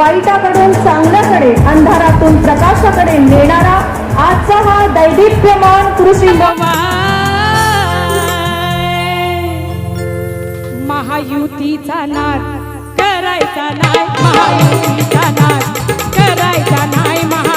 वाईटाकडून चांगल्याकडे अंधारातून प्रकाशाकडे नेणारा आजचा हा दैदिप्यमान कृषी महायुतीचा नाद करायचा नाही महायुतीचा नाद करायचा नाही महा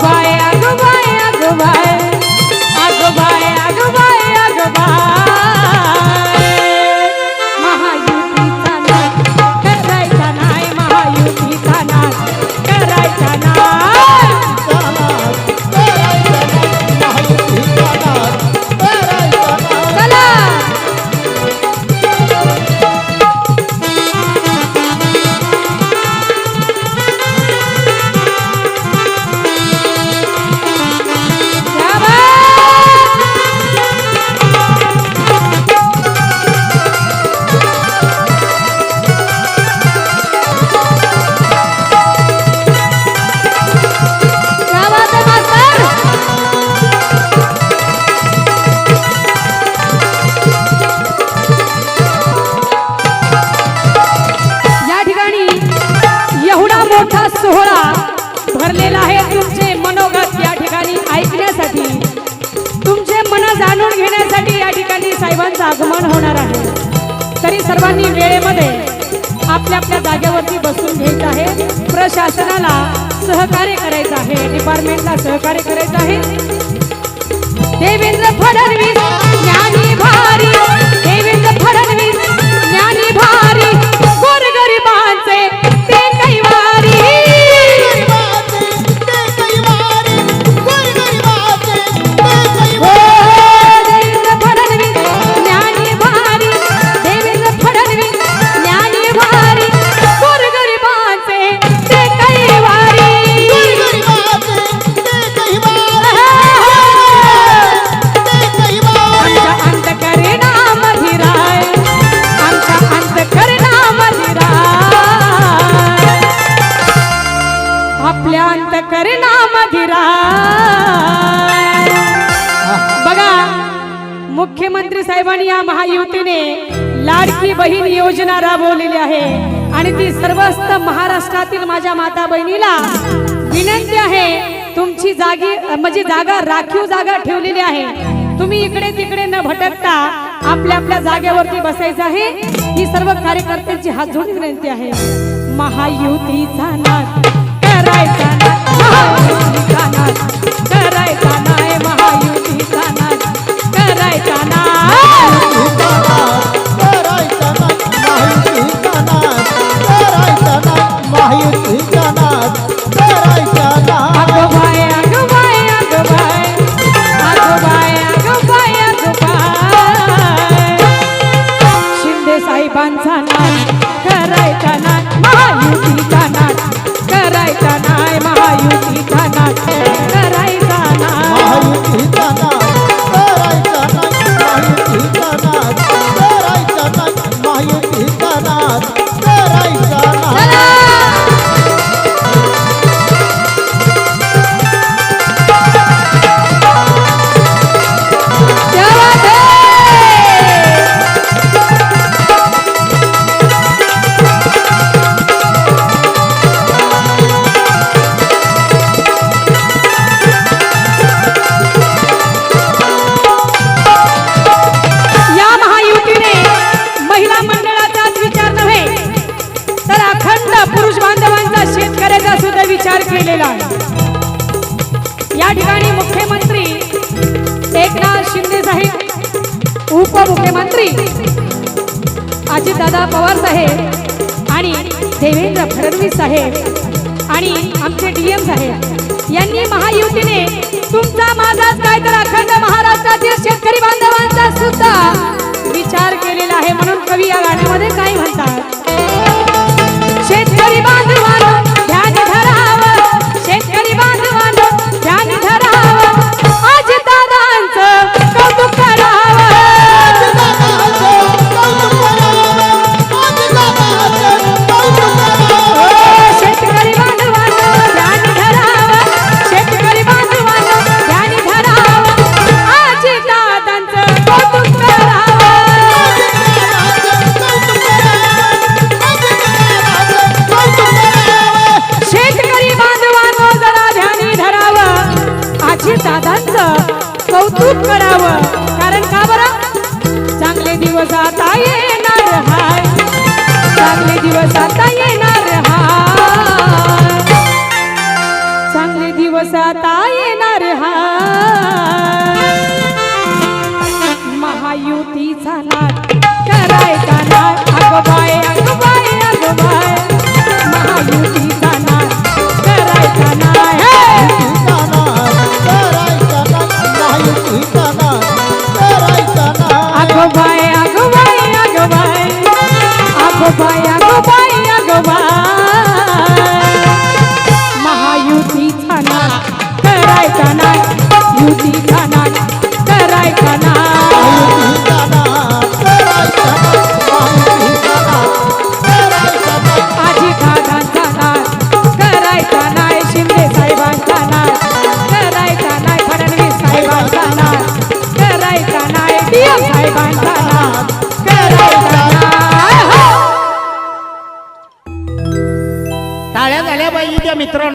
Bye. आहे तुमचे मनोगत या ठिकाणी ऐकण्यासाठी. तुमचे मन जाणून घेण्यासाठी या ठिकाणी साहेबांचं आगमन होणार आहे. तरी सर्वांनी वेळेमध्ये आपल्या आपल्या जागेवरती बसून घ्यायचं आहे. प्रशासनाला सहकार्य करायचं आहे. डिपार्टमेंटला सहकार्य करायचं आहे. देवेंद्र फडणवीस आपल्या अंतकरणा मधिराय बघा मुख्यमंत्री साहेबांनी या महायुतीने लाडकी बहीण योजना राबवलेली आहे. आणि ती सर्वस्त महाराष्ट्रातील माझ्या माता बहिणीला विनंती आहे तुमची जागी म्हणजे जागा राखीव जागा ठेवलेली आहे. तुम्ही इकडे तिकडे न भटकता आपल्या आपल्या जागेवरती बसायचं आहे. ही सर्व कार्यकर्त्यांची हात जोडून विनंती आहे. महायुतीचा नाद करायचा. करायचा नाही महायुतीचा नाद करायचा नाद शेतकऱ्याचा विचार केलेला आहे? या ठिकाणी मुख्यमंत्री एकनाथ शिंदे साहेब उपमुख्यमंत्री अजितदादा पवार साहेब आणि देवेंद्र फडणवीस साहेब आणि आमचे डीएम साहेब यांनी महायुतीने तुमचा माझाच काय तर अखंड महाराष्ट्रातील शेतकरी बांधवांचा सुद्धा विचार केलेला आहे म्हणून कवी या गाण्या चांगले दिवस आता येणार हा. महायुतीचा नाद करायचा नाद अगबाय अगबाय अगबाय.